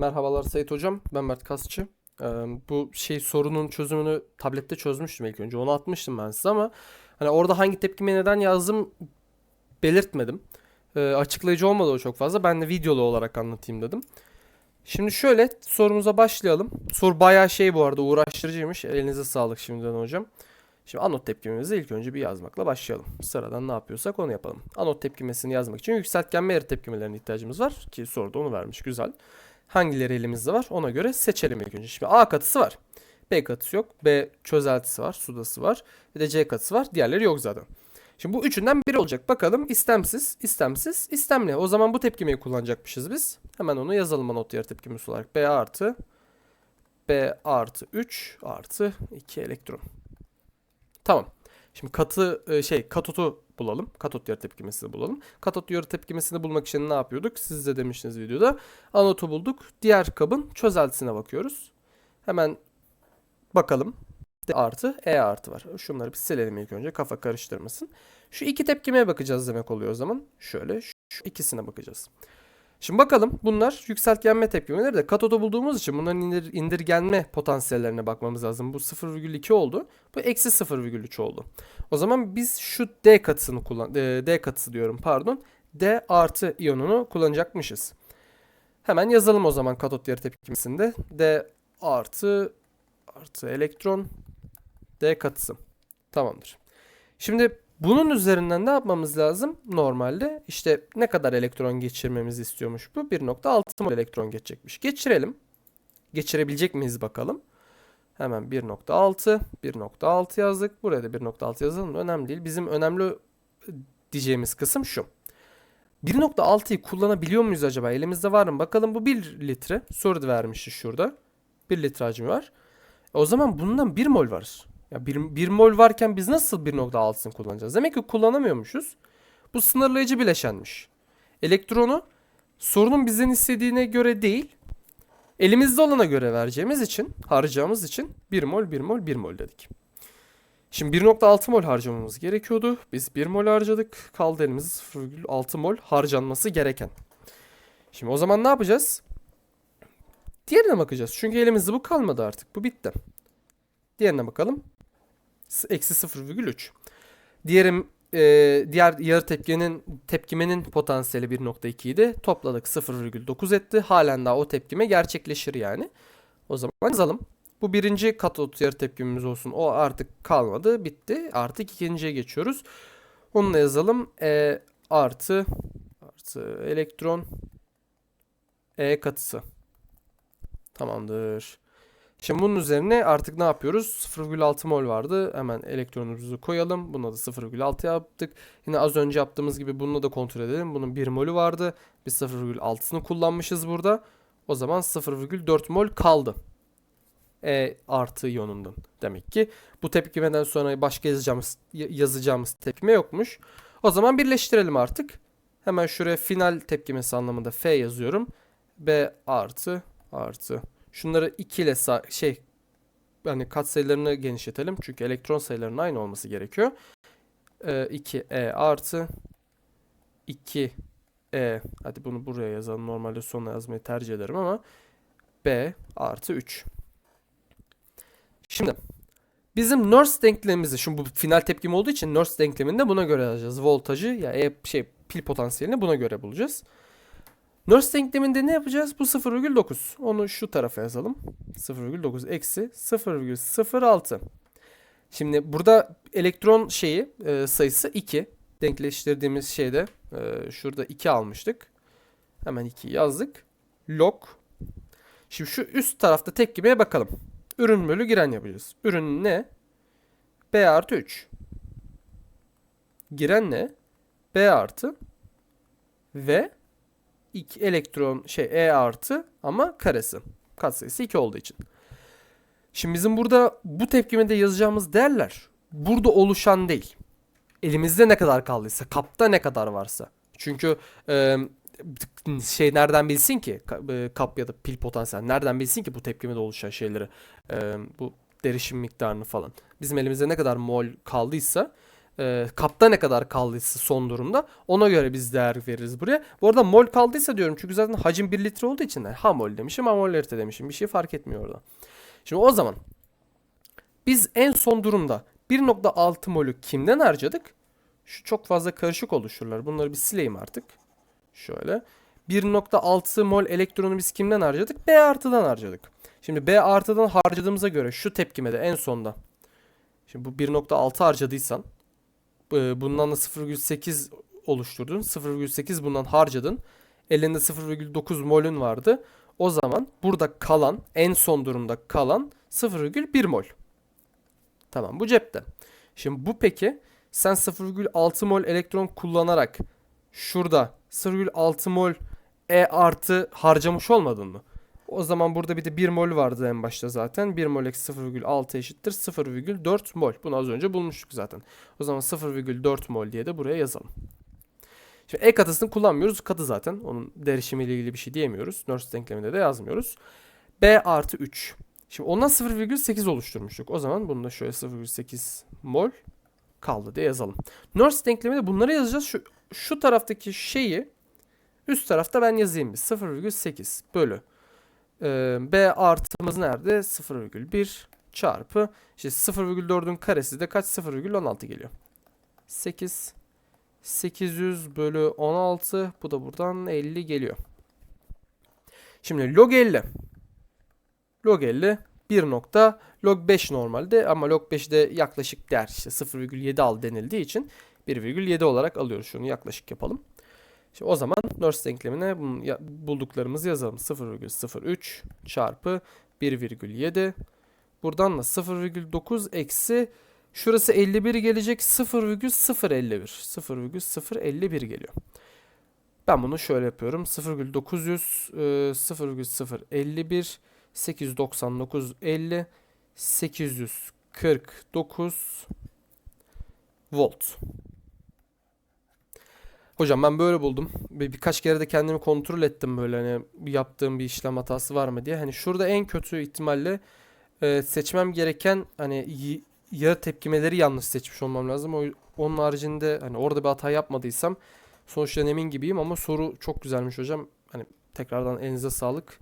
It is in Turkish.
Merhabalar Sait Hocam. Ben Mert Kasçı. Ee, bu şey sorunun çözümünü tablette çözmüştüm ilk önce. Onu atmıştım ben size ama hani orada hangi tepkime neden yazdım belirtmedim. Ee, açıklayıcı olmadı o çok fazla. Ben de videolu olarak anlatayım dedim. Şimdi şöyle sorumuza başlayalım. Soru bayağı şey bu arada uğraştırıcıymış. Elinize sağlık şimdiden hocam. Şimdi anot tepkimemizi ilk önce bir yazmakla başlayalım. Sıradan ne yapıyorsak onu yapalım. Anot tepkimesini yazmak için yükseltgenme eğri tepkimelerine ihtiyacımız var. Ki soruda onu vermiş. Güzel. Hangileri elimizde var ona göre seçelim ilk önce. Şimdi A katısı var. B katısı yok. B çözeltisi var. Sudası var. Bir de C katısı var. Diğerleri yok zaten. Şimdi bu üçünden biri olacak. Bakalım istemsiz, istemsiz, istemli. O zaman bu tepkimeyi kullanacakmışız biz. Hemen onu yazalım anot yer tepkimesi olarak. B artı B artı 3 artı 2 elektron. Tamam. Şimdi katı e, şey katotu bulalım. Katot yarı tepkimesini bulalım. Katot yarı tepkimesini bulmak için ne yapıyorduk? Siz de demiştiniz videoda. Anotu bulduk. Diğer kabın çözeltisine bakıyoruz. Hemen bakalım. D artı E artı var. Şunları bir silelim ilk önce kafa karıştırmasın. Şu iki tepkimeye bakacağız demek oluyor o zaman. Şöyle şu ikisine bakacağız. Şimdi bakalım bunlar yükseltgenme tepkimeleri de katodu bulduğumuz için bunların indir, indirgenme potansiyellerine bakmamız lazım. Bu 0,2 oldu. Bu eksi 0,3 oldu. O zaman biz şu D katısını kullan e, D katısı diyorum pardon. D artı iyonunu kullanacakmışız. Hemen yazalım o zaman katot yarı tepkimesinde. D artı artı elektron D katısı. Tamamdır. Şimdi bunun üzerinden ne yapmamız lazım? Normalde işte ne kadar elektron geçirmemizi istiyormuş bu? 1.6 mol elektron geçecekmiş. Geçirelim. Geçirebilecek miyiz bakalım. Hemen 1.6, 1.6 yazdık. Buraya da 1.6 yazalım. Önemli değil. Bizim önemli diyeceğimiz kısım şu. 1.6'yı kullanabiliyor muyuz acaba? Elimizde var mı? Bakalım bu 1 litre. Soru vermişti şurada. 1 litre hacmi var. O zaman bundan 1 mol var. Ya 1, 1 mol varken biz nasıl 1.6'sını kullanacağız? Demek ki kullanamıyormuşuz. Bu sınırlayıcı bileşenmiş. Elektronu sorunun bizden istediğine göre değil, elimizde olana göre vereceğimiz için, harcayacağımız için 1 mol, 1 mol, 1 mol dedik. Şimdi 1.6 mol harcamamız gerekiyordu. Biz 1 mol harcadık. Kaldı elimizde 0.6 mol harcanması gereken. Şimdi o zaman ne yapacağız? Diğerine bakacağız. Çünkü elimizde bu kalmadı artık. Bu bitti. Diğerine bakalım. Eksi 0,3. Diğerim e, diğer yarı tepkinin tepkimenin potansiyeli 1.2 idi. Topladık 0,9 etti. Halen daha o tepkime gerçekleşir yani. O zaman yazalım. Bu birinci katot yarı tepkimimiz olsun. O artık kalmadı. Bitti. Artık ikinciye geçiyoruz. Onu da yazalım. E artı artı elektron E katısı. Tamamdır. Şimdi bunun üzerine artık ne yapıyoruz? 0,6 mol vardı. Hemen elektronumuzu koyalım. Buna da 0,6 yaptık. Yine az önce yaptığımız gibi bunu da kontrol edelim. Bunun 1 molü vardı. Biz 0,6'sını kullanmışız burada. O zaman 0,4 mol kaldı. E artı iyonundan. Demek ki bu tepkimeden sonra başka yazacağımız, yazacağımız tepkime yokmuş. O zaman birleştirelim artık. Hemen şuraya final tepkimesi anlamında F yazıyorum. B artı artı Şunları 2 ile şey yani kat sayılarını genişletelim. Çünkü elektron sayılarının aynı olması gerekiyor. Ee, 2e artı 2 e hadi bunu buraya yazalım. Normalde sonuna yazmayı tercih ederim ama b artı 3. Şimdi bizim Nernst denklemimizi şimdi bu final tepkim olduğu için Nernst denkleminde buna göre yazacağız. Voltajı ya e, şey pil potansiyelini buna göre bulacağız. Nurse denkleminde ne yapacağız? Bu 0,9. Onu şu tarafa yazalım. 0,9 eksi 0,06. Şimdi burada elektron şeyi e, sayısı 2. Denkleştirdiğimiz şeyde e, şurada 2 almıştık. Hemen 2 yazdık. Log. Şimdi şu üst tarafta tepkimeye bakalım. Ürün bölü giren yapacağız. Ürün ne? B artı 3. Giren ne? B artı ve 2 elektron şey E artı ama karesi. Katsayısı 2 olduğu için. Şimdi bizim burada bu tepkimede yazacağımız değerler burada oluşan değil. Elimizde ne kadar kaldıysa, kapta ne kadar varsa. Çünkü e, şey nereden bilsin ki kap ya da pil potansiyel nereden bilsin ki bu tepkimede oluşan şeyleri e, bu derişim miktarını falan. Bizim elimizde ne kadar mol kaldıysa e, kapta ne kadar kaldıysa son durumda ona göre biz değer veririz buraya. Bu arada mol kaldıysa diyorum çünkü zaten hacim 1 litre olduğu için de ha demişim ha mol litre demişim bir şey fark etmiyor orada. Şimdi o zaman biz en son durumda 1.6 molü kimden harcadık? Şu çok fazla karışık oluşurlar. Bunları bir sileyim artık. Şöyle. 1.6 mol elektronu biz kimden harcadık? B artıdan harcadık. Şimdi B artıdan harcadığımıza göre şu tepkime de en sonda. Şimdi bu 1.6 harcadıysan bundan da 0,8 oluşturdun. 0,8 bundan harcadın. Elinde 0,9 molün vardı. O zaman burada kalan en son durumda kalan 0,1 mol. Tamam bu cepte. Şimdi bu peki sen 0,6 mol elektron kullanarak şurada 0,6 mol E artı harcamış olmadın mı? O zaman burada bir de 1 mol vardı en başta zaten. 1 mol eksi 0,6 eşittir 0,4 mol. Bunu az önce bulmuştuk zaten. O zaman 0,4 mol diye de buraya yazalım. Şimdi E katısını kullanmıyoruz. Katı zaten. Onun derişimiyle ilgili bir şey diyemiyoruz. Nernst denkleminde de yazmıyoruz. B artı 3. Şimdi ondan 0,8 oluşturmuştuk. O zaman bunu da şöyle 0,8 mol kaldı diye yazalım. Nernst denkleminde bunları yazacağız. Şu, şu taraftaki şeyi üst tarafta ben yazayım bir. 0,8 bölü. Ee, B artımız nerede? 0,1 çarpı. İşte 0,4'ün karesi de kaç? 0,16 geliyor. 8 800 bölü 16 bu da buradan 50 geliyor. Şimdi log 50 log 50 1 nokta log 5 normalde ama log 5'de yaklaşık değer işte 0,7 al denildiği için 1,7 olarak alıyoruz şunu yaklaşık yapalım. Şimdi o zaman Nernst denklemine bulduklarımızı yazalım. 0,03 çarpı 1,7 buradan da 0,9 eksi Şurası 51 gelecek 0,051. 0,051 geliyor. Ben bunu şöyle yapıyorum. 0,900 e, 0,051 899 50 849 volt. Hocam ben böyle buldum. Bir, birkaç kere de kendimi kontrol ettim böyle hani yaptığım bir işlem hatası var mı diye. Hani şurada en kötü ihtimalle e, seçmem gereken hani y- ya tepkimeleri yanlış seçmiş olmam lazım. O, onun haricinde hani orada bir hata yapmadıysam sonuçtan emin gibiyim ama soru çok güzelmiş hocam. Hani tekrardan elinize sağlık.